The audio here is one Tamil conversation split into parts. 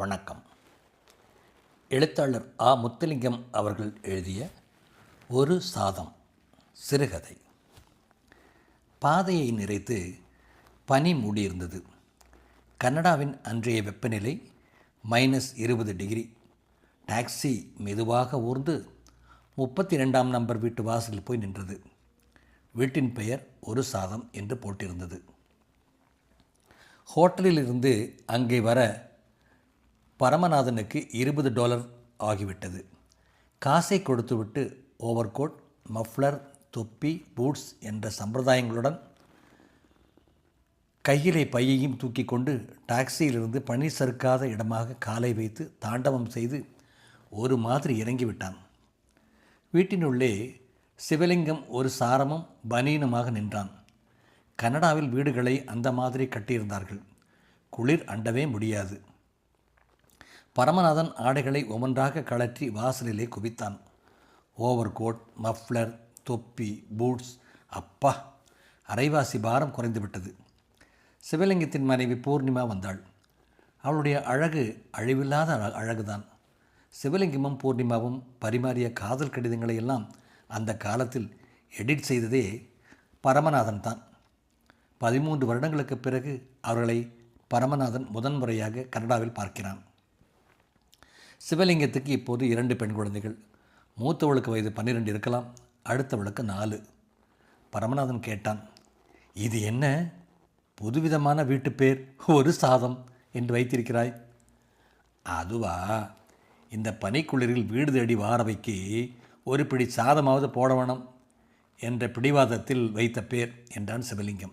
வணக்கம். எழுத்தாளர் ஆ. முத்துலிங்கம் அவர்கள் எழுதிய ஒரு சாதம் சிறுகதை. பாதையை நிறைத்து பனி மூடியிருந்தது. கனடாவின் அன்றைய வெப்பநிலை மைனஸ் இருபது டிகிரி. டாக்ஸி மெதுவாக ஊர்ந்து முப்பத்தி ரெண்டாம் நம்பர் வீட்டு வாசலில் போய் நின்றது. வீட்டின் பெயர் ஒரு சாதம் என்று போட்டிருந்தது. ஹோட்டலில் இருந்து அங்கே வர பரமநாதனுக்கு இருபது டாலர் ஆகிவிட்டது. காசை கொடுத்துவிட்டு ஓவர்கோட் மஃப்ளர் தொப்பி பூட்ஸ் என்ற சம்பிரதாயங்களுடன் கையிலே பையையும் தூக்கி கொண்டு டாக்ஸியிலிருந்து பனி சறுக்காத இடமாக காலை வைத்து தாண்டவம் செய்து ஒரு மாதிரி இறங்கிவிட்டான். வீட்டினுள்ளே சிவலிங்கம் ஒரு சாரமும் பனீனமாக நின்றான். கனடாவில் வீடுகளை அந்த மாதிரி கட்டியிருந்தார்கள். குளிர் அண்டவே முடியாது. பரமநாதன் ஆடைகளை ஒவ்வொன்றாக கழற்றி வாசலிலே குவித்தான். ஓவர் கோட் மஃப்ளர் தொப்பி பூட்ஸ் அப்பா அரைவாசி பாரம் குறைந்துவிட்டது. சிவலிங்கத்தின் மனைவி பூர்ணிமா வந்தாள். அவளுடைய அழகு அழிவில்லாத அழ- அழகுதான். சிவலிங்கமும் பூர்ணிமாவும் பரிமாறிய காதல் கடிதங்களை எல்லாம் அந்த காலத்தில் எடிட் செய்ததே பரமநாதன் தான். பதிமூன்று வருடங்களுக்கு பிறகு அவர்களை பரமநாதன் முதன்முறையாக கனடாவில் பார்க்கிறான். சிவலிங்கத்துக்கு இப்போது இரண்டு பெண் குழந்தைகள். மூத்தவளுக்கு வயது பன்னிரெண்டு இருக்கலாம் அடுத்தவளுக்கு நாலு. பரமநாதன் கேட்டான் இது என்ன? புதுவிதமான வீட்டு பேர் ஒரு சாதம் என்று வைத்திருக்கிறாய். அதுவா? இந்த பனிக்குளிரில் வீடு தேடி வாரவைக்கு ஒரு பிடி சாதமாவது போட வேணும் என்ற பிடிவாதத்தில் வைத்த பேர் என்றான் சிவலிங்கம்.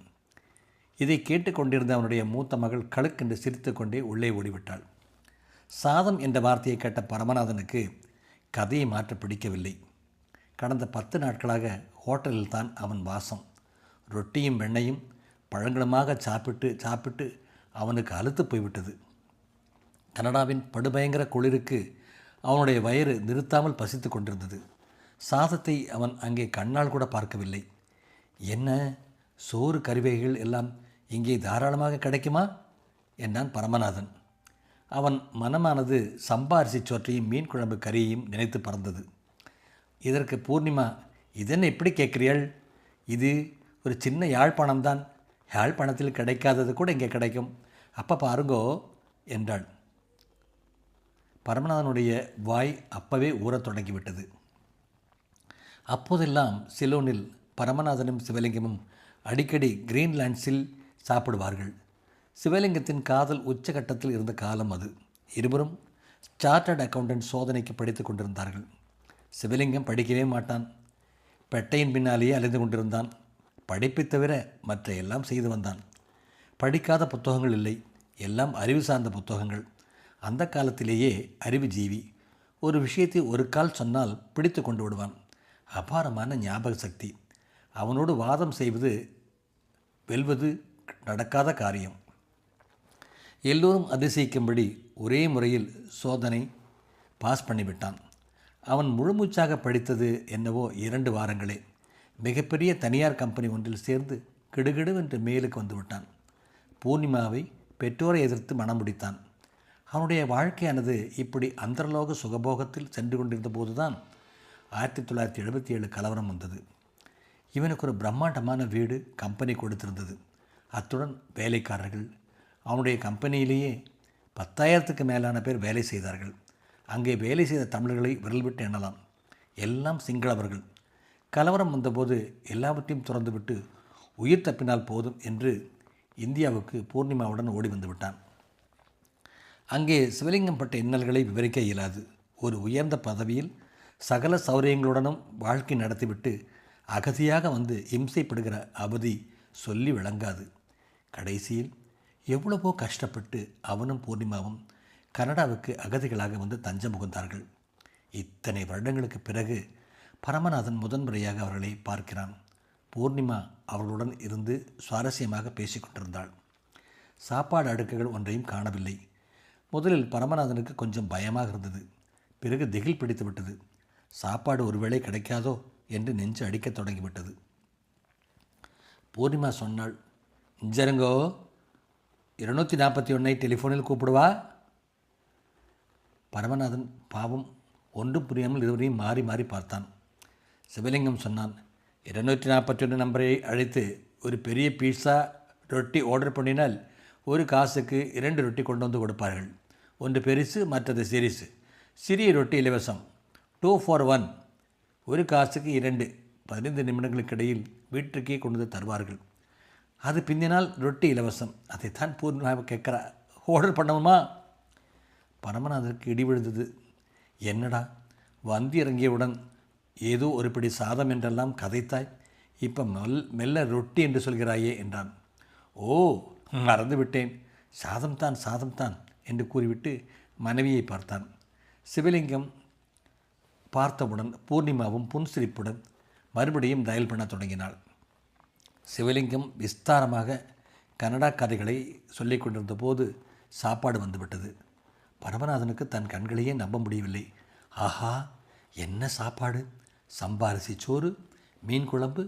இதை கேட்டுக்கொண்டிருந்த அவனுடைய மூத்த மகள் கழுக்கென்று சிரித்துக்கொண்டே உள்ளே ஓடிவிட்டாள். சாதம் என்ற வார்த்தையை கேட்ட பரமநாதனுக்கு கதையை மாற்ற பிடிக்கவில்லை. கடந்த பத்து நாட்களாக ஹோட்டலில் தான் அவன் வாசம். ரொட்டியும் வெண்ணையும் பழங்களுமாக சாப்பிட்டு சாப்பிட்டு அவனுக்கு அழுத்து போய்விட்டது. கனடாவின் படுபயங்கர குளிருக்கு அவனுடைய வயிறு நிறுத்தாமல் பசித்து கொண்டிருந்தது. சாதத்தை அவன் அங்கே கண்ணால் கூட பார்க்கவில்லை. என்ன? சோறு கறிவைகள் எல்லாம் இங்கே தாராளமாக கிடைக்குமா? என்றான் பரமநாதன். அவன் மனமானது சம்பாரிசி சோற்றையும் மீன் குழம்பு கறியையும் நினைத்து பறந்தது. இதற்கு பூர்ணிமா இதென்ன எப்படி கேட்குறீள் இது ஒரு சின்ன யாழ்ப்பாணம் தான். யாழ்ப்பாணத்தில் கிடைக்காதது கூட இங்கே கிடைக்கும். அப்போ பாருங்கோ என்றாள். பரமநாதனுடைய வாய் அப்பவே ஊறத் தொடங்கிவிட்டது. அப்போதெல்லாம் சிலோனில் பரமநாதனும் சிவலிங்கமும் அடிக்கடி கிரீன்லாண்ட்ஸில் சாப்பிடுவார்கள். சிவலிங்கத்தின் காதல் உச்சகட்டத்தில் இருந்த காலம் அது. இருவரும் சார்ட்டர்ட் அக்கவுண்டன்ட் சோதனைக்கு படித்துக் கொண்டிருந்தார்கள். சிவலிங்கம் படிக்கவே மாட்டான். பெட்டையின் பின்னாலேயே அலைந்து கொண்டிருந்தான். படிப்பைத் தவிர மற்ற எல்லாம் செய்து வந்தான். படிக்காத புத்தகங்கள் இல்லை. எல்லாம் அறிவு சார்ந்த புத்தகங்கள். அந்த காலத்திலேயே அறிவு ஜீவி. ஒரு விஷயத்தை ஒரு கால் சொன்னால் பிடித்து கொண்டு விடுவான். அபாரமான ஞாபக சக்தி. அவனோடு வாதம் செய்வது வெல்வது நடக்காத காரியம். எல்லோரும் அதிசயிக்கும்படி ஒரே முறையில் சோதனை பாஸ் பண்ணிவிட்டான். அவன் முழுமூச்சாக படித்தது என்னவோ இரண்டு வாரங்களே. மிகப்பெரிய தனியார் கம்பெனி ஒன்றில் சேர்ந்து கிடுகிடுவென்று மேலுக்கு வந்துவிட்டான் பூர்ணிமாவை பெற்றோரை எதிர்த்து மனம் முடித்தான். அவனுடைய வாழ்க்கையானது இப்படி அந்தரலோக சுகபோகத்தில் சென்று கொண்டிருந்த போதுதான் ஆயிரத்தி தொள்ளாயிரத்தி எழுபத்தி ஏழு கலவரம் வந்தது. இவனுக்கு ஒரு பிரம்மாண்டமான வீடு கம்பெனி கொடுத்திருந்தது. அத்துடன் வேலைக்காரர்கள் அவனுடைய கம்பெனியிலேயே பத்தாயிரத்துக்கு மேலான பேர் வேலை செய்தார்கள். அங்கே வேலை செய்த தமிழர்களை விரல் விட்டு எண்ணலாம். எல்லாம் சிங்களவர்கள் கலவரம் வந்தபோது எல்லாவற்றையும் துறந்துவிட்டு உயிர் தப்பினால் போதும் என்று இந்தியாவுக்கு பூர்ணிமாவுடன் ஓடி வந்து விட்டான். அங்கே சிவலிங்கம் பட்ட இன்னல்களை விவரிக்க இயலாது. ஒரு உயர்ந்த பதவியில் சகல சௌரியங்களுடனும் வாழ்க்கை நடத்திவிட்டு அகதியாக வந்து இம்சைப்படுகிற அவதி சொல்லி விளங்காது. கடைசியில் எவ்வளவோ கஷ்டப்பட்டு அவனும் பூர்ணிமாவும் கனடாவுக்கு அகதிகளாக வந்து தஞ்சம் புகுந்தார்கள் இத்தனை வருடங்களுக்கு பிறகு பரமநாதன் முதன்முறையாக அவர்களை பார்க்கிறான். பூர்ணிமா அவர்களுடன் இருந்து சுவாரஸ்யமாக பேசிக்கொண்டிருந்தாள் சாப்பாடு அடுக்குகள் ஒன்றையும் காணவில்லை. முதலில் பரமநாதனுக்கு கொஞ்சம் பயமாக இருந்தது. பிறகு திகில் பிடித்து விட்டது. சாப்பாடு ஒருவேளை கிடைக்காதோ என்று நெஞ்சு அடிக்கத் தொடங்கிவிட்டது. பூர்ணிமா சொன்னாள் இஞ்சருங்கோ இருநூற்றி நாற்பத்தி ஒன்றை டெலிஃபோனில் கூப்பிடுவா? பரமநாதன் பாவம் ஒன்றும் புரியாமல் இருவரையும் மாறி மாறி பார்த்தான். சிவலிங்கம் சொன்னான் இருநூற்றி நாற்பத்தி ஒன்று நம்பரை அழைத்து ஒரு பெரிய பீட்சா ரொட்டி ஆர்டர் பண்ணினால் ஒரு காசுக்கு இரண்டு ரொட்டி கொண்டு வந்து கொடுப்பார்கள். ஒன்று பெருசு மற்றது சிறிசு. சிறிய ரொட்டி இலவசம். டூ ஃபார் ஒன் ஒரு காசுக்கு இரண்டு. பதினைந்து நிமிடங்களுக்கு இடையில் வீட்டுக்கே கொண்டு வந்து தருவார்கள். அது பிந்தினால் ரொட்டி இலவசம். அதைத்தான் பூர்ணிமா கேட்குறா. ஆர்டர் பண்ணணுமா? பரமநாதருக்கு இடி விழுந்தது. என்னடா? வந்து இறங்கியவுடன் ஏதோ ஒரு பிடி சாதம் என்றெல்லாம் கதைத்தாய். இப்போ மெல் மெல்ல ரொட்டி என்று சொல்கிறாயே என்றான். ஓ மறந்து விட்டேன் சாதம்தான் சாதம்தான் என்று கூறிவிட்டு மனைவியை பார்த்தான். சிவலிங்கம் பார்த்தவுடன் பூர்ணிமாவும் புன்சிரிப்புடன் மறுபடியும் டயல் பண்ண தொடங்கினாள். சிவலிங்கம் விஸ்தாரமாக கனடா கதைகளை சொல்லிக் கொண்டிருந்த போது சாப்பாடு வந்துவிட்டது. பரமநாதனுக்கு தன் கண்களையே நம்ப முடியவில்லை. ஆஹா என்ன சாப்பாடு? சம்பாரிசி சோறு மீன் குழம்பு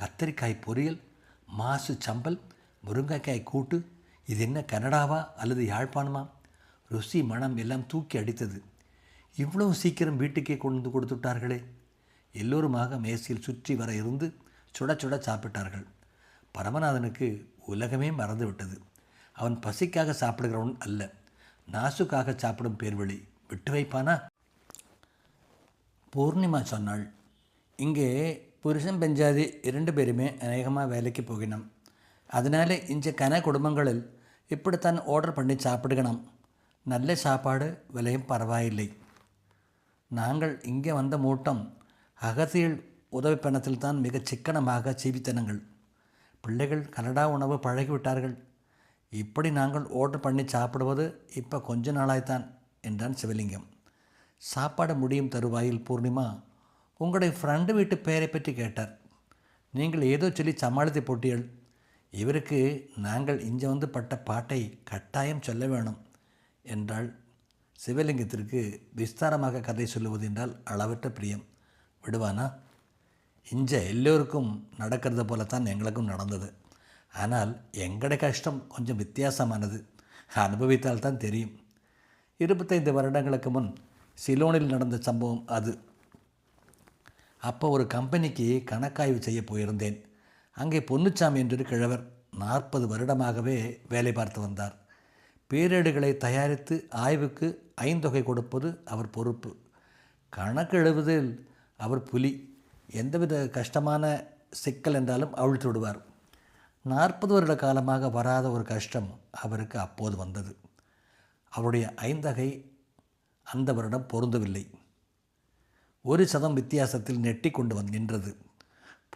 கத்தரிக்காய் பொரியல் மாசு சம்பல் முருங்கைக்காய் கூட்டு இது என்ன கனடாவா அல்லது யாழ்ப்பாணமா? ருசி மனம் எல்லாம் தூக்கி அடித்தது. இவ்வளவு சீக்கிரம் வீட்டுக்கே கொண்டு வந்து கொடுத்து விட்டார்களே எல்லோருமாக மேசையில் சுற்றி வர இருந்து சுட சுட சாப்பிட்டார்கள். பரமநாதனுக்கு உலகமே மறந்து விட்டது அவன் பசிக்காக சாப்பிடுகிறவன் அல்ல. நாசுக்காக சாப்பிடும் பேர்வழி விட்டு வைப்பானா? பூர்ணிமா சொன்னாள் இங்கே புருஷன் பெஞ்சாதி இரண்டு பேருமே அநேகமாக வேலைக்கு போகணும் அதனால இஞ்ச கன குடும்பங்களில் இப்படித்தான் ஆர்டர் பண்ணி சாப்பிடுகணும். நல்ல சாப்பாடு விலையும் பரவாயில்லை. நாங்கள் இங்கே வந்த மூட்டம் அகதியில் உதவி பணத்தில் தான் மிக சிக்கனமாக ஜீவித்தனங்கள். பிள்ளைகள் கனடா உணவு பழகிவிட்டார்கள். இப்படி நாங்கள் ஆர்டர் பண்ணி சாப்பிடுவது இப்போ கொஞ்ச நாளாய்த்தான் என்றான் சிவலிங்கம். சாப்பாடு முடியும் தருவாயில் பூர்ணிமா உங்களுடைய ஃப்ரெண்டு வீட்டு பெயரை பற்றி கேட்டார். நீங்கள் ஏதோ சொல்லி சமாளித்து போட்டீர்கள். இவருக்கு நாங்கள் இங்கே வந்து பட்ட பாட்டை கட்டாயம் சொல்ல வேணும் என்றாள் சிவலிங்கத்திற்கு விஸ்தாரமாக கதை சொல்லுவது என்றால் அளவற்ற பிரியம். விடுவானா? இஞ்ச எல்லோருக்கும் நடக்கிறது போலத்தான் எங்களுக்கும் நடந்தது. ஆனால் எங்களோட கஷ்டம் கொஞ்சம் வித்தியாசமானது. அனுபவித்தால் தான் தெரியும். இருபத்தைந்து வருடங்களுக்கு முன் சிலோனில் நடந்த சம்பவம் அது. அப்போ ஒரு கம்பெனிக்கு கணக்காய்வு செய்ய போயிருந்தேன். அங்கே பொன்னுச்சாமி என்று கிழவர் நாற்பது வருடமாகவே வேலை பார்த்து வந்தார். பேரேடுகளை தயாரித்து ஆய்வுக்கு ஐந்தொகை கொடுப்பது அவர் பொறுப்பு. கணக்கு எழுவதில் அவர் புலி. எந்தவித கஷ்டமான சிக்கல் என்றாலும் அவிழ்த்து விடுவார். நாற்பது வருட காலமாக வராத ஒரு கஷ்டம் அவருக்கு அப்போது வந்தது. அவருடைய ஐந்தகை அந்த வருடம் பொருந்தவில்லை. ஒரு சதம் வித்தியாசத்தில் நெட்டி கொண்டு வந்து நின்றது.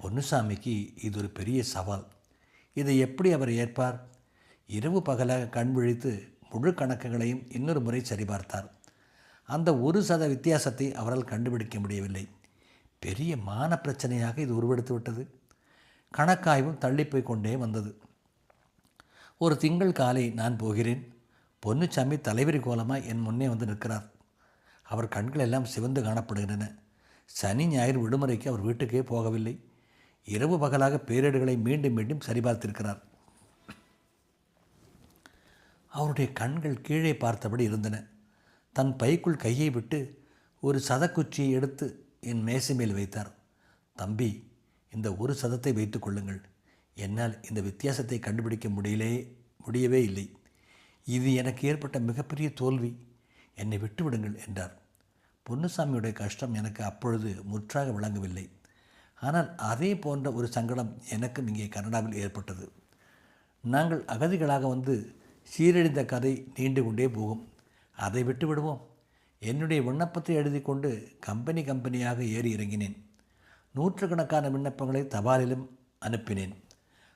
பொன்னுசாமிக்கு இது ஒரு பெரிய சவால். இதை எப்படி அவர் ஏற்பார்? இரவு பகலாக கண் விழித்து முழு கணக்குகளையும் இன்னொரு முறை சரிபார்த்தார். அந்த ஒரு சத வித்தியாசத்தை அவரால் கண்டுபிடிக்க முடியவில்லை. பெரிய மான பிரச்சனையாக இது உருவெடுத்து விட்டது. கணக்காய்வும் தள்ளிப்போய் கொண்டே வந்தது. ஒரு திங்கள் காலை நான் போகிறேன். பொன்னுச்சாமி தலைவரி கோலமாக என் முன்னே வந்து நிற்கிறார். அவர் கண்கள் எல்லாம் சிவந்து காணப்படுகின்றன. சனி ஞாயிறு விடுமுறைக்கு அவர் வீட்டுக்கே போகவில்லை. இரவு பகலாக பேரேடுகளை மீண்டும் மீண்டும் சரிபார்த்திருக்கிறார். அவருடைய கண்கள் கீழே பார்த்தபடி இருந்தன. தன் பைக்குள் கையை விட்டு ஒரு சதக்குச்சியை எடுத்து என் மேசை மேல் வைத்தார். தம்பி இந்த ஒரு சதத்தை வைத்துக் கொள்ளுங்கள். என்னால் இந்த வித்தியாசத்தை கண்டுபிடிக்க முடியலே முடியவே இல்லை. இது எனக்கு ஏற்பட்ட மிகப்பெரிய தோல்வி. என்னை விட்டுவிடுங்கள் என்றார். பொன்னுசாமியுடைய கஷ்டம் எனக்கு அப்பொழுது முற்றாக விளங்கவில்லை. ஆனால் அதே போன்ற ஒரு சங்கடம் எனக்கும் இங்கே கனடாவில் ஏற்பட்டது. நாங்கள் அகதிகளாக வந்து சீரழிந்த கதை நீண்டு கொண்டே போகும். அதை விட்டு விடுவோம் என்னுடைய விண்ணப்பத்தை எழுதி கொண்டு கம்பெனி கம்பெனியாக ஏறி இறங்கினேன். நூற்றுக்கணக்கான விண்ணப்பங்களை தபாலிலும் அனுப்பினேன்.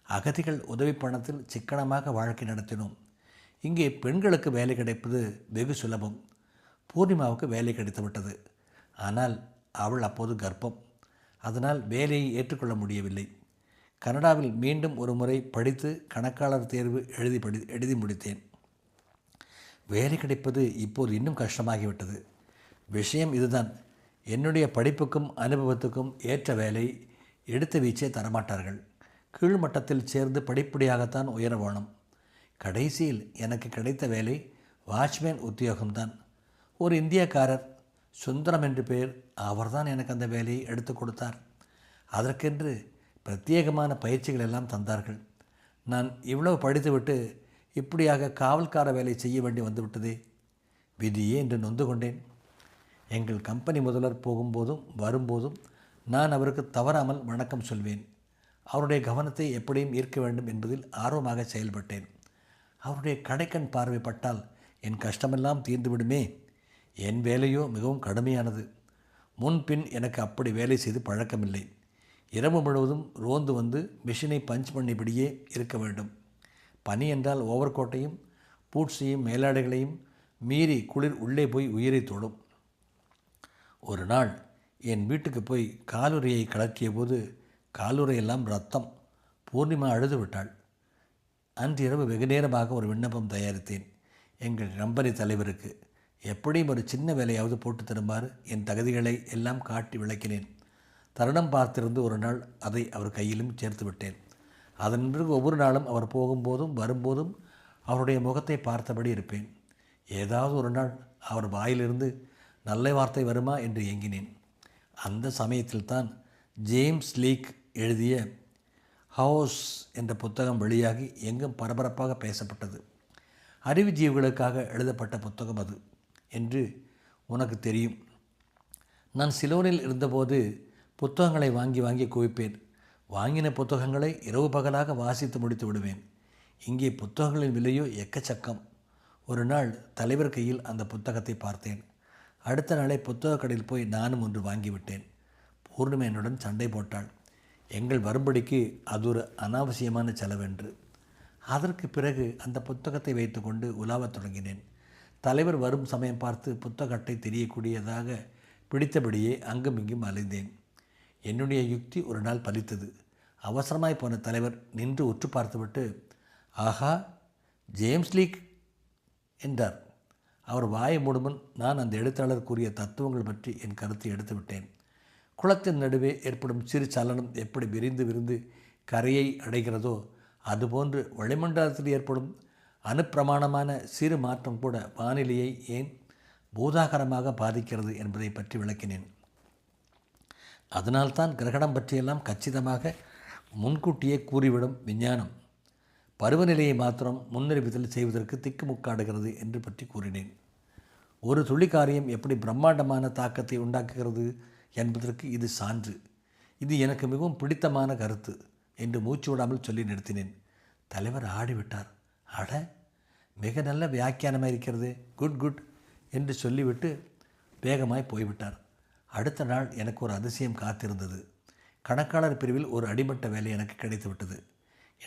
அகதிகள் உதவி பணத்தில் சிக்கனமாக வாழ்க்கை நடத்தினோம். இங்கே பெண்களுக்கு வேலை கிடைப்பது வெகு சுலபம். பூர்ணிமாவுக்கு வேலை கிடைத்துவிட்டது. ஆனால் அவள் அப்போது கர்ப்பம். அதனால் வேலையை ஏற்றுக்கொள்ள முடியவில்லை. கனடாவில் மீண்டும் ஒரு முறை படித்து கணக்காளர் தேர்வு எழுதி படி எழுதி முடித்தேன். வேலை கிடைப்பது இப்போது இன்னும் கஷ்டமாகிவிட்டது. விஷயம் இதுதான். என்னுடைய படிப்புக்கும் அனுபவத்துக்கும் ஏற்ற வேலை எடுத்த வீச்சே தரமாட்டார்கள். கீழ்மட்டத்தில் சேர்ந்து படிப்படியாகத்தான் உயர வேணும். கடைசியில் எனக்கு கிடைத்த வேலை வாட்ச்மேன் உத்தியோகம்தான். ஒரு இந்தியக்காரர் சுந்தரம் என்று பெயர் அவர்தான் எனக்கு அந்த வேலையை எடுத்து கொடுத்தார். அதற்கென்று பிரத்யேகமான பயிற்சிகள் எல்லாம் தந்தார்கள். நான் இவ்வளவு படித்துவிட்டு இப்படியாக காவல்கார வேலை செய்ய வேண்டி வந்துவிட்டதே? விதியே என்று நொந்து கொண்டேன். எங்கள் கம்பெனி முதல்வர் போகும்போதும் வரும்போதும் நான் அவருக்கு தவறாமல் வணக்கம் சொல்வேன். அவருடைய கவனத்தை எப்படியும் ஈர்க்க வேண்டும் என்பதில் ஆர்வமாக செயல்பட்டேன். அவருடைய கடைக்கண் பார்வை பட்டால் என் கஷ்டமெல்லாம் தீர்ந்துவிடுமே. என் வேலையோ மிகவும் கடுமையானது. முன்பின் எனக்கு அப்படி வேலை செய்து பழக்கமில்லை. இரவு முழுவதும் ரோந்து வந்து மிஷினை பஞ்ச் பண்ணிபடியே இருக்க வேண்டும். பனி என்றால் ஓவர் கோட்டையும் பூட்ஸையும் மேலாடைகளையும் மீறி குளிர் உள்ளே போய் உயிரை தொடும். ஒரு நாள் என் வீட்டுக்கு போய் காலுறையை கலற்றிய போது காலுறையெல்லாம் ரத்தம். பூர்ணிமா அழுது விட்டாள். அன்றிரவு வெகு நேரமாக ஒரு விண்ணப்பம் தயாரித்தேன். எங்கள் நம்பரி தலைவருக்கு. எப்படியும் ஒரு சின்ன வேலையாவது போட்டு தருமாறு என் தகுதிகளை எல்லாம் காட்டி விளக்கினேன். தருணம் பார்த்திருந்து ஒரு நாள் அதை அவர் கையிலும் சேர்த்து விட்டேன். அதன் பிறகு ஒவ்வொரு நாளும் அவர் போகும்போதும் வரும்போதும் அவருடைய முகத்தை பார்த்தபடி இருப்பேன். ஏதாவது ஒரு நாள் அவர் வாயிலிருந்து நல்ல வார்த்தை வருமா? என்று ஏங்கினேன். அந்த சமயத்தில்தான் ஜேம்ஸ் லீக் எழுதிய ஹவுஸ் என்ற புத்தகம் வெளியாகி எங்கும் பரபரப்பாக பேசப்பட்டது. அறிவுஜீவிகளுக்காக எழுதப்பட்ட புத்தகம் அது என்று உனக்கு தெரியும். நான் சிலோனில் இருந்தபோது புத்தகங்களை வாங்கி வாங்கி குவிப்பேன். வாங்கின புத்தகங்களை இரவு பகலாக வாசித்து முடித்து விடுவேன். இங்கே புத்தகங்களின் விலையோ எக்கச்சக்கம். ஒரு நாள் தலைவர் கையில் அந்த புத்தகத்தை பார்த்தேன். அடுத்த நாளே புத்தக கடையில் போய் நானும் ஒன்று வாங்கிவிட்டேன் பூர்ணிமா என்னுடன் சண்டை போட்டாள். எங்கள் வரும்படிக்கு அது ஒரு அனாவசியமான செலவென்று. அதற்கு பிறகு அந்த புத்தகத்தை வைத்துக்கொண்டு உலாவத் தொடங்கினேன். தலைவர் வரும் சமயம் பார்த்து புத்தகத்தை தெரியக்கூடியதாக பிடித்தபடியே அங்கும் இங்கும் அலைந்தேன். என்னுடைய யுக்தி ஒரு நாள் பலித்தது. அவசரமாய் போன தலைவர் நின்று உற்று பார்த்துவிட்டு ஆஹா ஜேம்ஸ் லீக் என்றார். அவர் வாயை மூடுமுன் நான் அந்த எழுத்தாளர் கூறிய தத்துவங்கள் பற்றி என் கருத்தை எடுத்து விட்டேன். குளத்தின் நடுவே ஏற்படும் சிறு சலனம் எப்படி விரிந்து விரிந்து கரையை அடைகிறதோ அதுபோன்று வளிமண்டலத்தில் ஏற்படும் அனுப்பிரமாணமான சிறு மாற்றம் கூட வானிலையை ஏன் பூதாகரமாக பாதிக்கிறது என்பதை பற்றி விளக்கினேன். அதனால்தான் கிரகணம் பற்றியெல்லாம் கச்சிதமாக முன்கூட்டியே கூறிவிடும் விஞ்ஞானம். பருவநிலையை மாத்திரம் முன்னறிவித்தல் செய்வதற்கு திக்குமுக்காடுகிறது என்று பற்றி கூறினேன். ஒரு துளி காரியம் எப்படி பிரம்மாண்டமான தாக்கத்தை உண்டாக்குகிறது என்பதற்கு இது சான்று. இது எனக்கு மிகவும் பிடித்தமான கருத்து என்று மூச்சு விடாமல் சொல்லி நிறுத்தினேன். தலைவர் ஆடிவிட்டார். அட மிக நல்ல வியாக்கியானமாக இருக்கிறது. குட் குட் என்று சொல்லிவிட்டு வேகமாய் போய்விட்டார். அடுத்த நாள் எனக்கு ஒரு அதிசயம் காத்திருந்தது. கணக்காளர் பிரிவில் ஒரு அடிமட்ட வேலை எனக்கு கிடைத்துவிட்டது.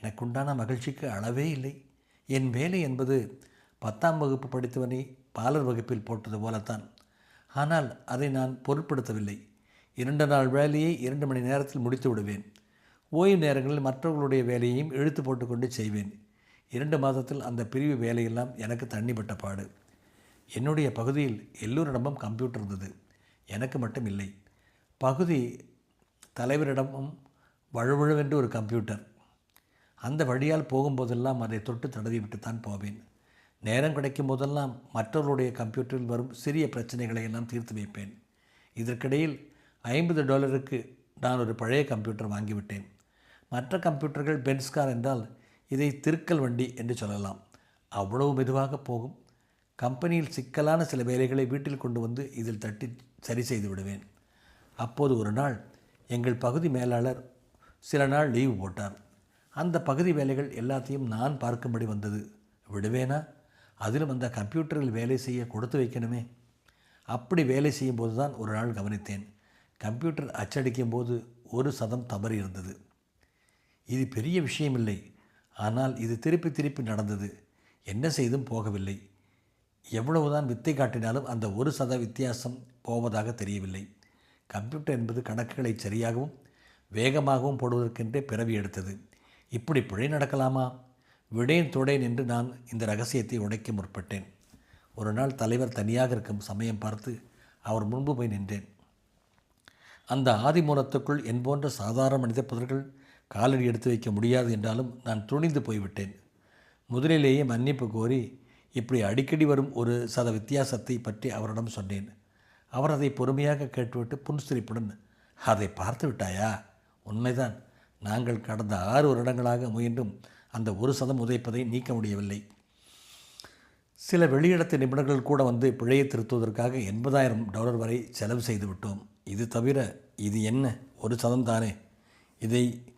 எனக்குண்டான மகிழ்ச்சிக்கு அளவே இல்லை. என் வேலை என்பது பத்தாம் வகுப்பு படித்தவனை பாலர் வகுப்பில் போட்டது போலத்தான். ஆனால் அதை நான் பொருட்படுத்தவில்லை. இரண்டு நாள் வேலையை இரண்டு மணி நேரத்தில் முடித்து விடுவேன். ஓய்வு நேரங்களில் மற்றவர்களுடைய வேலையையும் இழுத்து போட்டுக்கொண்டு செய்வேன். இரண்டு மாதத்தில் அந்த பிரிவு வேலையெல்லாம் எனக்கு தண்ணிப்பட்ட பாடு. என்னுடைய பகுதியில் எல்லோரிடமும் கம்ப்யூட்டர் இருந்தது. எனக்கு மட்டும் இல்லை பகுதி தலைவரிடமும் வழுவழுவென்று ஒரு கம்ப்யூட்டர். அந்த வழியால் போகும்போதெல்லாம் அதை தொட்டு தடவி விட்டுத்தான் போவேன். நேரம் கிடைக்கும் போதெல்லாம் மற்றவர்களுடைய கம்ப்யூட்டரில் வரும் சிறிய பிரச்சனைகளை எல்லாம் தீர்த்து வைப்பேன். இதற்கிடையில் ஐம்பது டாலருக்கு நான் ஒரு பழைய கம்ப்யூட்டர் வாங்கிவிட்டேன். மற்ற கம்ப்யூட்டர்கள் பென்ஸ்கார் என்றால் இதை திருக்கல் வண்டி என்று சொல்லலாம். அவ்வளவு மெதுவாக போகும். கம்பெனியில் சிக்கலான சில வேலைகளை வீட்டில் கொண்டு வந்து இதில் தட்டி சரி செய்து விடுவேன். அப்போது ஒரு நாள் எங்கள் பகுதி மேலாளர் சில நாள் லீவு போட்டார். அந்த பகுதி வேலைகள் எல்லாத்தையும் நான் பார்க்கும்படி வந்தது. விடுவேனா? அதிலும் அந்த கம்ப்யூட்டரில் வேலை செய்ய கொடுத்து வைக்கணுமே. அப்படி வேலை செய்யும்போது தான் ஒரு நாள் கவனித்தேன். கம்ப்யூட்டர் அச்சடிக்கும் போது ஒரு சதம் தவறு இருந்தது. இது பெரிய விஷயமில்லை. ஆனால் இது திருப்பி திருப்பி நடந்தது. என்ன செய்தும் போகவில்லை. எவ்வளவுதான் வித்தை காட்டினாலும் அந்த ஒரு சத வித்தியாசம் போவதாக தெரியவில்லை. கம்ப்யூட்டர் என்பது கணக்குகளை சரியாகவும் வேகமாகவும் போடுவதற்கென்றே பிறவி எடுத்தது. இப்படி பிழை நடக்கலாமா? விடேன் தொடேன் என்று நான் இந்த ரகசியத்தை உடைக்க முற்பட்டேன். ஒரு நாள் தலைவர் தனியாக இருக்கும் சமயம் பார்த்து அவர் முன்பு போய் நின்றேன். அந்த ஆதிமூலத்துக்குள் என் போன்ற சாதாரண மனித புதர்கள் காலடி எடுத்து வைக்க முடியாது என்றாலும் நான் துணிந்து போய்விட்டேன். முதலிலேயே மன்னிப்பு கோரி இப்படி அடிக்கடி வரும் ஒரு சத வித்தியாசத்தை பற்றி அவரிடம் சொன்னேன். அவர் அதை பொறுமையாக கேட்டுவிட்டு புன்சிரிப்புடன் அதை பார்த்து விட்டாயா? உண்மைதான். நாங்கள் கடந்த ஆறு வருடங்களாக முயன்றும் அந்த ஒரு சதம் உதைப்பதை நீக்க முடியவில்லை. சில வெளியிடத்து நிபுணர்கள் கூட வந்து பிழையை திருத்துவதற்காக எண்பதாயிரம் டாலர் வரை செலவு செய்து விட்டோம். இது தவிர இது என்ன? ஒரு சதம் தானே. இதை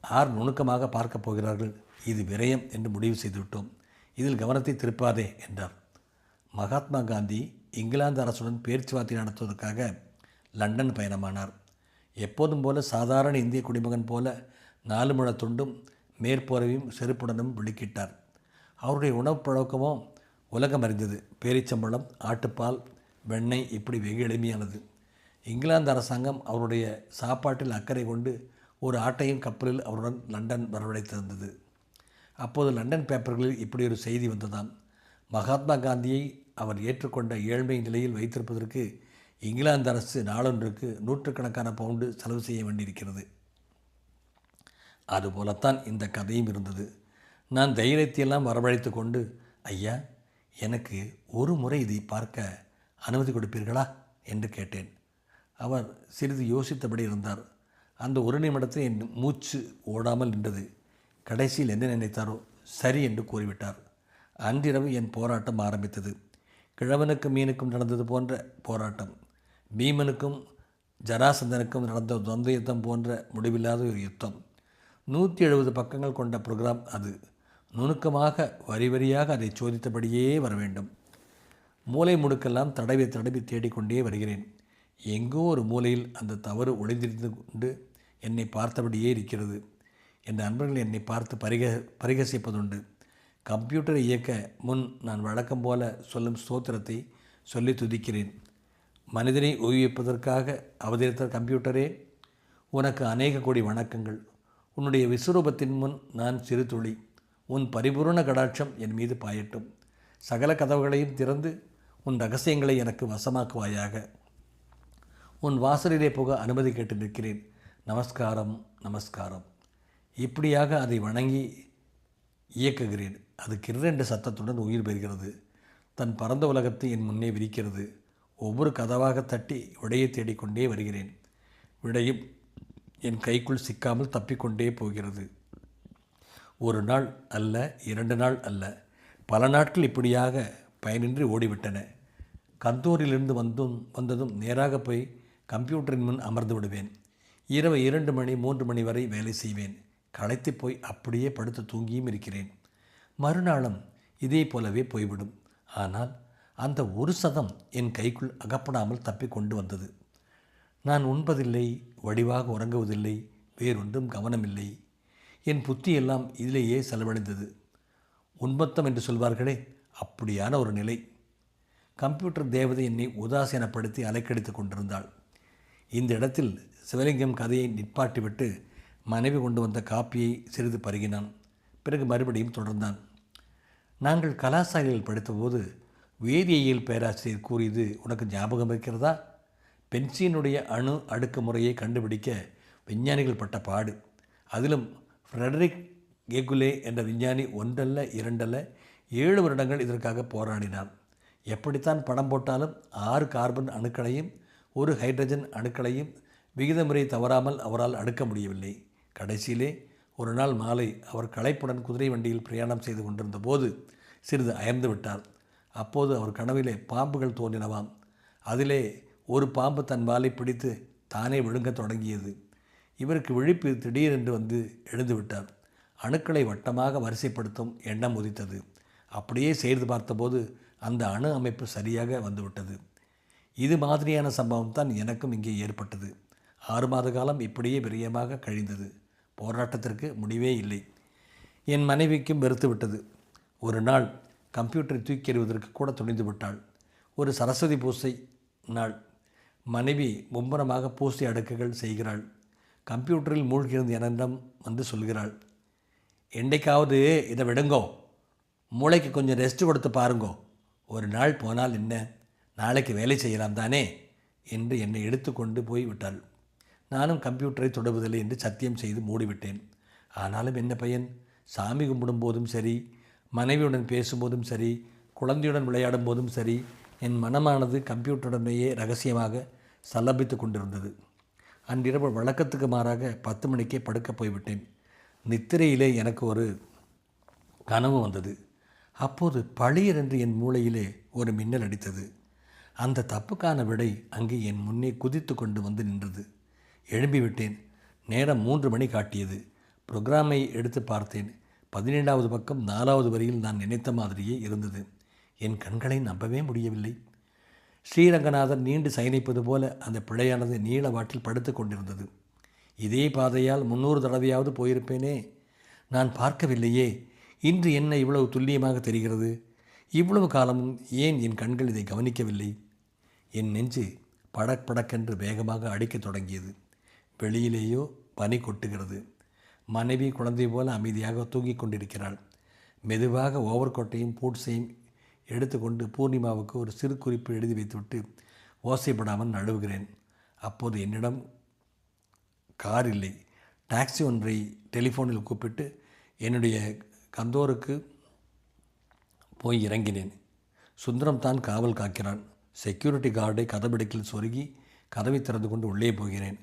ஆர் நுணுக்கமாக பார்க்கப் போகிறார்கள். இது விரயம் என்று முடிவு செய்துவிட்டோம் இதில் கவனத்தை திருப்பாதே என்றார். மகாத்மா காந்தி இங்கிலாந்து அரசுடன் பேச்சுவார்த்தை நடத்துவதற்காக லண்டன் பயணமானார். எப்போதும் போல சாதாரண இந்திய குடிமகன் போல நாலு முழ துண்டும் மேற்போரவையும் செருப்புடனும் விழுக்கிட்டார் அவருடைய உணவு பழக்கமோ உலகம் அறிந்தது. பேரிச்சம்பழம் ஆட்டுப்பால் வெண்ணெய் இப்படி வெகு எளிமையானது. இங்கிலாந்து அரசாங்கம் அவருடைய சாப்பாட்டில் அக்கறை கொண்டு ஒரு ஆட்டையும் கப்பலில் அவருடன் லண்டன் வரவழைத்திருந்தது. அப்போது லண்டன் பேப்பர்களில் இப்படி ஒரு செய்தி வந்ததாம். மகாத்மா காந்தியை அவர் ஏற்றுக்கொண்ட ஏழ்மை நிலையில் வைத்திருப்பதற்கு இங்கிலாந்து அரசு நாளொன்றுக்கு நூற்றுக்கணக்கான பவுண்டு செலவு செய்ய வேண்டியிருக்கிறது. அதுபோலத்தான் இந்த கதையும் இருந்தது. நான் தைரியத்தையெல்லாம் வரவழைத்து கொண்டு ஐயா எனக்கு ஒரு முறை இதை பார்க்க அனுமதி கொடுப்பீர்களா? என்று கேட்டேன். அவர் சிறிது யோசித்தபடி இருந்தார். அந்த ஒரு நிமிடத்தில் என் மூச்சு ஓடாமல் நின்றது. கடைசியில் என்ன நினைத்தாரோ சரி என்று கூறிவிட்டார். அன்றிரவு என் போராட்டம் ஆரம்பித்தது. கிழவனுக்கும் மீனுக்கும் நடந்தது போன்ற போராட்டம். பீமனுக்கும் ஜராசந்தனுக்கும் நடந்த துவந்த யுத்தம் போன்ற முடிவில்லாத ஒரு யுத்தம். நூற்றி எழுபது பக்கங்கள் கொண்ட ப்ரோக்ராம் அது. நுணுக்கமாக வரி வரியாக அதை சோதித்தபடியே வர வேண்டும். மூலை முடுக்கெல்லாம் தடவி தடவி தேடிக்கொண்டே வருகிறேன். எங்கோ ஒரு மூலையில் அந்த தவறு ஒளிந்திருந்து கொண்டு என்னை பார்த்தபடியே இருக்கிறது. என் நண்பர்கள் என்னை பார்த்து பரிக பரிகசிப்பதுண்டு. கம்ப்யூட்டரை இயக்க முன் நான் வழக்கம் போல சொல்லும் ஸ்தோத்திரத்தை சொல்லி துதிக்கிறேன். மனிதனை ஊக்குவிப்பதற்காக அவதரித்த கம்ப்யூட்டரே உனக்கு அநேக கோடி வணக்கங்கள். உன்னுடைய விஸ்வரூபத்தின் முன் நான் சிறு துளி. உன் பரிபூர்ண கடாட்சம் என் மீது பாயட்டும். சகல கதவுகளையும் திறந்து உன் ரகசியங்களை எனக்கு வசமாக்குவாயாக. உன் வாசலிலே போக அனுமதி கேட்டு நிற்கிறேன். நமஸ்காரம் நமஸ்காரம். இப்படியாக அதை வணங்கி இயக்குகிறேன். அது கிரெண்டு சத்தத்துடன் உயிர் பெறுகிறது. தன் பரந்த உலகத்தை என் முன்னே விரிக்கிறது. ஒவ்வொரு கதவாக தட்டி விடையை தேடிக்கொண்டே வருகிறேன். விடையும் என் கைக்குள் சிக்காமல் தப்பிக்கொண்டே போகிறது. ஒரு நாள் அல்ல இரண்டு நாள் அல்ல. பல நாட்கள் இப்படியாக பயனின்றி ஓடிவிட்டன. கந்தூரிலிருந்து வந்தும் வந்ததும் நேராக போய் கம்ப்யூட்டரின் முன் அமர்ந்து விடுவேன். இரவு இரண்டு மணி மூன்று மணி வரை வேலை செய்வேன். களைத்து போய் அப்படியே படுத்து தூங்கியும் இருக்கிறேன். மறுநாளும் இதே போலவே போய்விடும். ஆனால் அந்த ஒரு சதம் என் கைக்குள் அகப்படாமல் தப்பி கொண்டு வந்தது. நான் உண்பதில்லை வடிவாக உறங்குவதில்லை வேறொன்றும் கவனமில்லை. என் புத்தி எல்லாம் இதிலேயே செலவழிந்தது. உண்பத்தம் என்று சொல்வார்களே அப்படியான ஒரு நிலை. கம்ப்யூட்டர் தேவதை என்னை உதாசீனப்படுத்தி அலைக்கடித்து கொண்டிருந்தாள். இந்த இடத்தில் சிவலிங்கம் கதையை நிற்பாட்டிவிட்டு மனைவி கொண்டு வந்த காப்பியை சிறிது பருகினான். பிறகு மறுபடியும் தொடர்ந்தான். நாங்கள் கலாசாலையில் படித்தபோது வேதியியல் பேராசிரியர் கூறியது உனக்கு ஞாபகம் இருக்கிறதா? பென்சினுடைய அணு அடுக்கு முறையை கண்டுபிடிக்க விஞ்ஞானிகள் பட்ட பாடு. அதிலும் ஃப்ரெடரிக் கேகுலே என்ற விஞ்ஞானி ஒன்றல்ல இரண்டல்ல ஏழு வருடங்கள் இதற்காக போராடினார் எப்படித்தான் படம் போட்டாலும் ஆறு கார்பன் அணுக்களையும் ஒரு ஹைட்ரஜன் அணுக்களையும் விகிதமுறை தவறாமல் அவரால் அடுக்க முடியவில்லை. கடைசியிலே ஒரு நாள் மாலை அவர் களைப்புடன் குதிரை வண்டியில் பிரயாணம் செய்து கொண்டிருந்த போது சிறிது அயர்ந்து விட்டார். அப்போது அவர் கனவிலே பாம்புகள் தோன்றினவாம். அதிலே ஒரு பாம்பு தன் வாலை பிடித்து தானே விழுங்கத் தொடங்கியது. இவருக்கு விழிப்பு திடீரென்று வந்து எழுந்து விட்டார். அணுக்களை வட்டமாக வரிசைப்படுத்தும் எண்ணம் உதித்தது. அப்படியே செய்து பார்த்தபோது அந்த அணு அமைப்பு சரியாக வந்துவிட்டது. இது மாதிரியான சம்பவம் தான் எனக்கும் இங்கே ஏற்பட்டது. ஆறு மாத காலம் இப்படியே பிரியமாக கழிந்தது. போராட்டத்திற்கு முடிவே இல்லை. என் மனைவிக்கும் வெறுத்து விட்டது. ஒரு நாள் கம்ப்யூட்டரை தூக்கி எறிவதற்கு கூட துணிந்து விட்டாள். ஒரு சரஸ்வதி பூசை நாள். மனைவி மும்முரமாக பூசை அடுக்குகள் செய்கிறாள். கம்ப்யூட்டரில் மூழ்கியிருந்த என்னிடம் வந்து சொல்கிறாள் என்றைக்காவது இதை விடுங்கோ. மூளைக்கு கொஞ்சம் ரெஸ்ட் கொடுத்து பாருங்கோ. ஒரு நாள் போனால் என்ன? நாளைக்கு வேலை செய்யலாம் தானே? என்று என்னை எடுத்துக்கொண்டு போய் விட்டாள் நானும் கம்ப்யூட்டரை தொடர்வதில்லை என்று சத்தியம் செய்து மூடிவிட்டேன். ஆனாலும் என்ன பையன்? சாமி கும்பிடும் போதும் சரி மனைவியுடன் பேசும்போதும் சரி குழந்தையுடன் விளையாடும் போதும் சரி என் மனமானது கம்ப்யூட்டருடனேயே ரகசியமாக சலபித்து கொண்டிருந்தது. அன்றிரவு வழக்கத்துக்கு மாறாக பத்து மணிக்கே படுக்கப் போய்விட்டேன். நித்திரையிலே எனக்கு ஒரு கனவு வந்தது. அப்போது பளியரென்று என் மூளையிலே ஒரு மின்னல் அடித்தது. அந்த தப்புக்கான விடை அங்கே என் முன்னே குதித்து கொண்டு வந்து நின்றது. எழும்பிவிட்டேன். நேரம் மூன்று மணி காட்டியது. ப்ரோக்ராமை எடுத்து பார்த்தேன். பதினேழாவது பக்கம் நாலாவது வரியில் நான் நினைத்த மாதிரியே இருந்தது. என் கண்களை நம்பவே முடியவில்லை. ஸ்ரீரங்கநாதன் நீண்டு சயனிப்பது போல அந்த பிழையானது நீள வாட்டில் படுத்து கொண்டிருந்தது. இதே பாதையால் முன்னூறு தடவையாவது போயிருப்பேனே. நான் பார்க்கவில்லையே. இன்று என்ன இவ்வளவு துல்லியமாக தெரிகிறது? இவ்வளவு காலமும் ஏன் என் கண்கள் இதை கவனிக்கவில்லை? என் நெஞ்சு படக் படக்கென்று வேகமாக அடிக்கத் தொடங்கியது. வெளியிலேயோ பனி கொட்டுகிறது. மனைவி குழந்தை போல அமைதியாக தூங்கிக் கொண்டிருக்கிறாள். மெதுவாக ஓவர் கோட்டையும் பூட்ஸையும் எடுத்துக்கொண்டு பூர்ணிமாவுக்கு ஒரு சிறு குறிப்பு எழுதி வைத்துவிட்டு ஓசைப்படாமல் நழுவுகிறேன். அப்போது என்னிடம் கார் இல்லை. டாக்ஸி ஒன்றை டெலிஃபோனில் கூப்பிட்டு என்னுடைய கந்தோருக்கு போய் இறங்கினேன். சுந்தரம் தான் காவல் காக்கிறான். செக்யூரிட்டி கார்டை கதவெடுக்கில் சொருகி கதவை திறந்து கொண்டு உள்ளே போகிறேன்.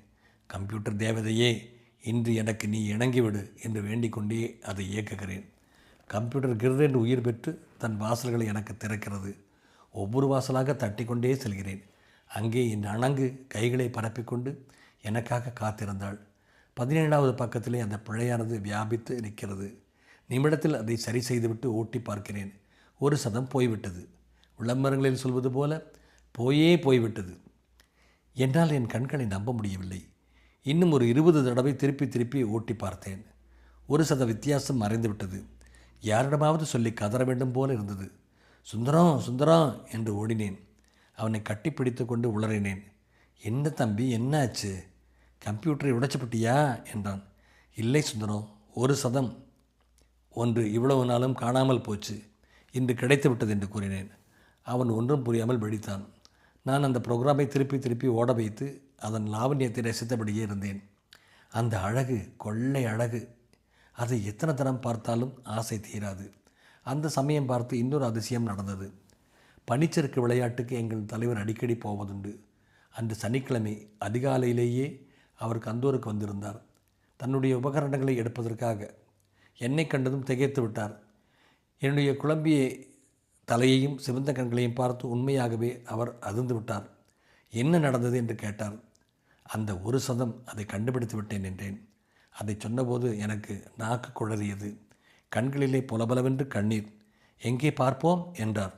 கம்ப்யூட்டர் தேவதையே இன்று எனக்கு நீ இணங்கிவிடு என்று வேண்டிக்கொண்டே அதை இயக்குகிறேன். கம்ப்யூட்டர் கிருதென்று உயிர் பெற்று தன் வாசல்களை எனக்கு திறக்கிறது. ஒவ்வொரு வாசலாக தட்டி கொண்டே செல்கிறேன். அங்கே என் அணங்கு கைகளை பரப்பிக்கொண்டு எனக்காக காத்திருந்தாள். பதினேழாவது பக்கத்திலே அந்த பிழையானது வியாபித்து நிற்கிறது. நிமிடத்தில் அதை சரி செய்துவிட்டு ஓட்டி பார்க்கிறேன். ஒரு சதம் போய்விட்டது. விளம்பரங்களில் சொல்வது போல போயே போய்விட்டது. என்னால் என் கண்களை நம்ப முடியவில்லை. இன்னும் ஒரு இருபது தடவை திருப்பி திருப்பி ஓட்டி பார்த்தேன். ஒரு சத வித்தியாசம் மறைந்துவிட்டது யாரிடமாவது சொல்லி கதற வேண்டும் போல இருந்தது. சுந்தரம் சுந்தரம் என்று ஓடினேன். அவனை கட்டிப்பிடித்து கொண்டு உளறினேன். என்ன தம்பி என்ன ஆச்சு கம்ப்யூட்டரை உடைச்சப்பட்டியா என்றான். இல்லை சுந்தரம் ஒரு சதம். ஒன்று இவ்வளவு நாளும் காணாமல் போச்சு. இன்று கிடைத்து விட்டது என்று கூறினேன். அவன் ஒன்றும் புரியாமல் வெடித்தான். நான் அந்த ப்ரோக்ராமை திருப்பி திருப்பி ஓட வைத்து அதன் லாவண்யத்தை ரசித்தபடியே இருந்தேன். அந்த அழகு கொள்ளை அழகு. அதை எத்தனை தரம் பார்த்தாலும் ஆசை தீராது. அந்த சமயம் பார்த்து இன்னொரு அதிசயம் நடந்தது. பனிச்சறுக்கு விளையாட்டுக்கு எங்கள் தலைவர் அடிக்கடி போவதுண்டு. அன்று சனிக்கிழமை அதிகாலையிலேயே அவர் கந்தூருக்கு வந்திருந்தார். தன்னுடைய உபகரணங்களை எடுப்பதற்காக. என்னை கண்டதும் திகைத்து விட்டார். என்னுடைய குழம்பிய தலையையும் சிவந்த கண்களையும் பார்த்து உண்மையாகவே அவர் அதிர்ந்து விட்டார். என்ன நடந்தது என்று கேட்டார். அந்த ஒரு சதம் அதை கண்டுபிடித்து விட்டேன் என்றேன். அதை சொன்னபோது எனக்கு நாக்கு குழறியது. கண்களிலே புலபலவென்று கண்ணீர். எங்கே பார்ப்போம்? என்றார்.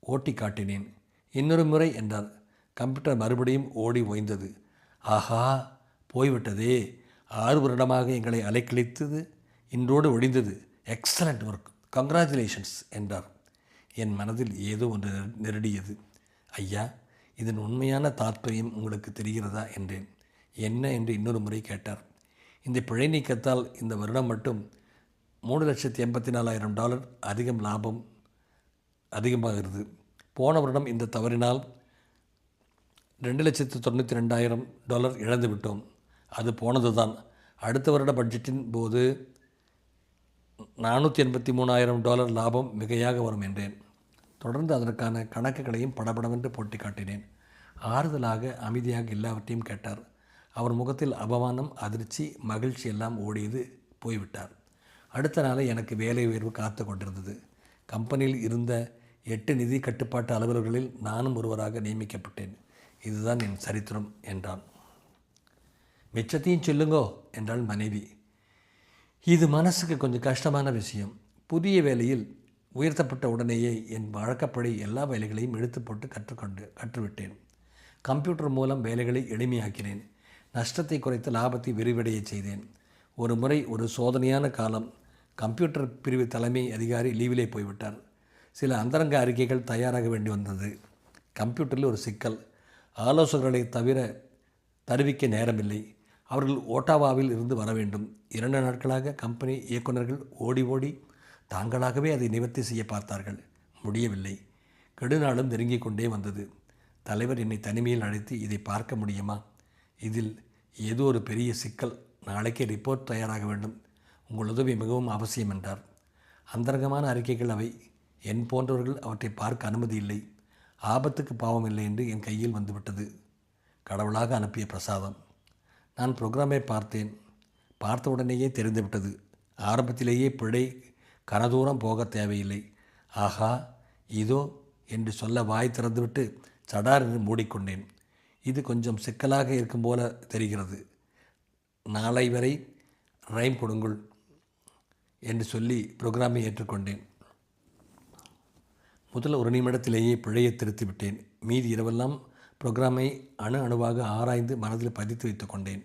ஓட்டி காட்டினேன். இன்னொரு முறை என்றார். கம்ப்யூட்டர் மறுபடியும் ஓடி ஓய்ந்தது. ஆஹா! போய்விட்டதே. ஆறு வருடமாக எங்களை அலைக்கழித்தது. இன்றோடு ஒழிந்தது. Excellent work. கங்க்ராச்சுலேஷன்ஸ் என்றார். என் மனதில் ஏதோ ஒன்று நெரு- நெருடியது. ஐயா இதன் உண்மையான தாற்பயம் உங்களுக்கு தெரிகிறதா என்றேன். என்ன என்று இன்னொரு முறை கேட்டார். இந்த பிழை நீக்கத்தால் இந்த வருடம் மட்டும் மூணு லட்சத்தி எண்பத்தி நாலாயிரம் டாலர் அதிகம் லாபம் அதிகமாகிறது. போன வருடம் இந்த தவறினால் ரெண்டு லட்சத்து தொண்ணூற்றி ரெண்டாயிரம் டாலர் இழந்து விட்டோம். அது போனது தான் அடுத்த வருட பட்ஜெட்டின் போது நானூற்றி எண்பத்தி மூணாயிரம் டாலர் லாபம் மிகையாக வரும் என்றேன். தொடர்ந்து அதற்கான கணக்குகளையும் படபடவென்று போட்டி காட்டினேன். ஆறுதலாக அமைதியாக எல்லாவற்றையும் கேட்டார். அவர் முகத்தில் அபமானம் அதிர்ச்சி மகிழ்ச்சி எல்லாம் ஓடியது போய்விட்டார். அடுத்த நாளே எனக்கு வேலை உயர்வு காத்து கொண்டிருந்தது. கம்பெனியில் இருந்த எட்டு நிதி கட்டுப்பாட்டு அலுவலர்களில் நானும் ஒருவராக நியமிக்கப்பட்டேன். இதுதான் என் சரித்திரம் என்றான். மிச்சத்தையும் சொல்லுங்கோ என்றாள் மனைவி. இது மனசுக்கு கொஞ்சம் கஷ்டமான விஷயம். புதிய வேலையில் உயர்த்தப்பட்ட உடனேயே என் வழக்கப்படி எல்லா வேலைகளையும் எடுத்து போட்டு கற்றுக்கொண்டு கற்றுவிட்டேன். கம்ப்யூட்டர் மூலம் வேலைகளை எளிமையாக்கினேன். நஷ்டத்தை குறைத்து லாபத்தை விரிவடையச் செய்தேன். ஒரு முறை ஒரு சோதனையான காலம் கம்ப்யூட்டர் பிரிவு தலைமை அதிகாரி லீவிலே போய்விட்டார். சில அந்தரங்க அறிக்கைகள் தயாராக வேண்டி வந்தது. கம்ப்யூட்டரில் ஒரு சிக்கல். ஆலோசகர்களை தவிர தருவிக்க நேரமில்லை. அவர்கள் ஓட்டாவாவில் இருந்து வர வேண்டும். இரண்டு நாட்களாக கம்பெனி இயக்குநர்கள் ஓடி ஓடி தாங்களாகவே அதை நிவர்த்தி செய்ய பார்த்தார்கள். முடியவில்லை. கெடுநாளும் நெருங்கிக் கொண்டே வந்தது. தலைவர் என்னை தனிமையில் அழைத்து இதை பார்க்க முடியுமா? இதில் ஏதோ ஒரு பெரிய சிக்கல். நாளைக்கே ரிப்போர்ட் தயாராக வேண்டும். உங்கள் உதவி மிகவும் அவசியம் என்றார். அந்தரங்கமான அறிக்கைகள் அவை. என் போன்றவர்கள் அவற்றை பார்க்க அனுமதி இல்லை. ஆபத்துக்கு பாவம் இல்லை என்று என் கையில் வந்துவிட்டது. கடவுளாக அனுப்பிய பிரசாதம். நான் ப்ரோக்ராமை பார்த்தேன். பார்த்த உடனேயே தெரிந்துவிட்டது. ஆரம்பத்திலேயே பிழை கனதூரம் போக தேவையில்லை. ஆஹா இதோ என்று சொல்ல வாய் திறந்துவிட்டு சடார் என்று மூடிக்கொண்டேன். இது கொஞ்சம் சிக்கலாக இருக்கும் போல தெரிகிறது. நாளை வரை ரைம் கொடுங்கள் என்று சொல்லி ப்ரோக்ராமை ஏற்றுக்கொண்டேன். முதல் ஒரு நிமிடத்திலேயே பிழையை திருத்திவிட்டேன். மீதி இரவெல்லாம் ப்ரோக்ராமை அணு அணுவாக ஆராய்ந்து மனதில் பதித்து வைத்து கொண்டேன்.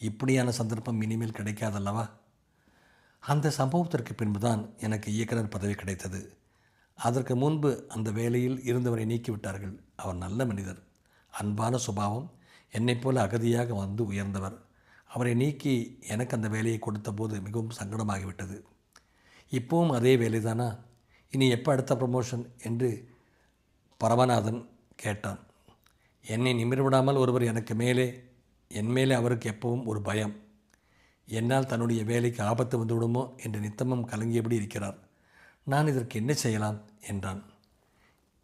இப்படியான சந்தர்ப்பம் இனிமேல் கிடைக்காதல்லவா? அந்த சம்பவத்திற்கு பின்புதான் எனக்கு இயக்குனர் பதவி கிடைத்தது. அதற்கு முன்பு அந்த வேலையில் இருந்தவரை நீக்கிவிட்டார்கள். அவர் நல்ல மனிதர். அன்பான சுபாவம். என்னைப் போல அகதியாக வந்து உயர்ந்தவர். அவரை நீக்கி எனக்கு அந்த வேலையை கொடுத்தபோது மிகவும் சங்கடமாகிவிட்டது. இப்போவும் அதே வேலைதானா? இனி எப்போ அடுத்த ப்ரமோஷன் என்று பரமநாதன் கேட்டான். என்னை நிமிர்விடாமல் ஒருவர் எனக்கு மேலே என் மேலே அவருக்கு எப்பவும் ஒரு பயம். என்னால் தன்னுடைய வேலைக்கு ஆபத்து வந்துவிடுமோ என்று நித்தமும் கலங்கியபடி இருக்கிறார். நான் இதற்கு என்ன செய்யலாம்? என்றான்.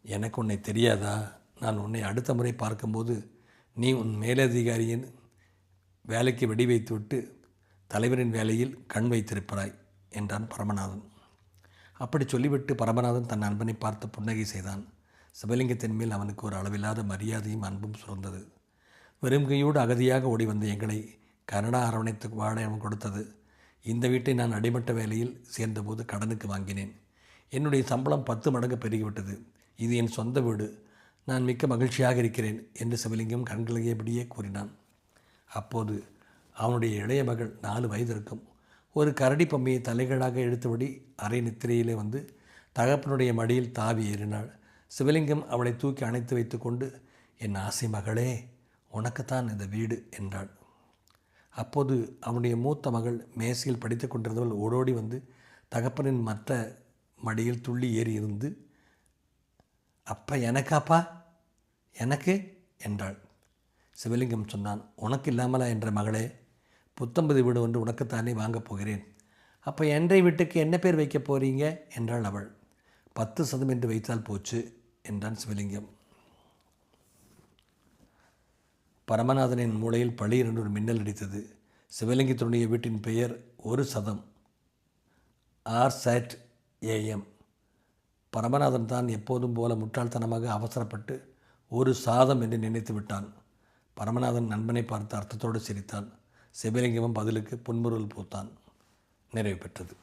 எனக்கு உன்னை தெரியாதா? நான் உன்னை அடுத்த முறை பார்க்கும்போது நீ உன் மேலதிகாரியின் வேலைக்கு வெடி வைத்துவிட்டு தலைவரின் வேலையில் கண் வைத்திருப்பாய் என்றான் பரமநாதன். அப்படி சொல்லிவிட்டு பரமநாதன் தன் நண்பனை பார்த்து புன்னகை செய்தான். சிவலிங்கத்தின் மேல் அவனுக்கு ஒரு அளவில்லாத மரியாதையும் அன்பும் சுரந்தது. வெறும் கையோடு அகதியாக ஓடி வந்த எங்களை கனடா அரவணைத்துக்கு வாடகம் அவன் கொடுத்தது. இந்த வீட்டை நான் அடிமட்ட வேலையில் சேர்ந்தபோது கடனுக்கு வாங்கினேன். என்னுடைய சம்பளம் பத்து மடங்கு பெருகிவிட்டது. இது என் சொந்த வீடு. நான் மிக்க மகிழ்ச்சியாக இருக்கிறேன் என்று சிவலிங்கம் கண்களையபடியே கூறினான். அப்போது அவனுடைய இளைய மகள் நாலு வயது இருக்கும் ஒரு கரடி பொம்மையை தலைகளாக எடுத்தபடி அரை நித்திரையிலே வந்து தகப்பனுடைய மடியில் தாவி ஏறினாள். சிவலிங்கம் அவளை தூக்கி அணைத்து வைத்துக்கொண்டு என் ஆசை மகளே உனக்குத்தான் இந்த வீடு என்றாள். அப்போது அவனுடைய மூத்த மகள் மேசையில் படித்து கொண்டிருந்தவள் ஓடோடி வந்து தகப்பனின் மற்ற மடியில் துள்ளி ஏறி இருந்து அப்பா எனக்காப்பா? எனக்கு? என்றாள். சிவலிங்கம் சொன்னான் உனக்கு இல்லாமலா என்ற மகளே புத்தம்பதி வீடு ஒன்று உனக்குத்தானே வாங்கப் போகிறேன். அப்போ என்றை வீட்டுக்கு என்ன பேர் வைக்கப் போகிறீங்க என்றாள் அவள். பத்து சதம் என்று வைத்தால் போச்சு என்றான் சிவலிங்கம். பரமநாதனின் மூளையில் பழியிரண்டு என்று ஒரு மின்னல் அடித்தது. சிவலிங்கத்தினுடைய வீட்டின் பெயர் ஒரு சதம். ஆர் சேட் ஏஎம் பரமநாதன் தான் எப்போதும் போல முட்டாள்தனமாக அவசரப்பட்டு ஒரு சாதம் என்று நினைத்து விட்டான். பரமநாதன் நண்பனை பார்த்து அர்த்தத்தோடு சிரித்தான். சிவலிங்கமும் பதிலுக்கு புன்முறுவல் பூத்தான். நிறைவு பெற்றது.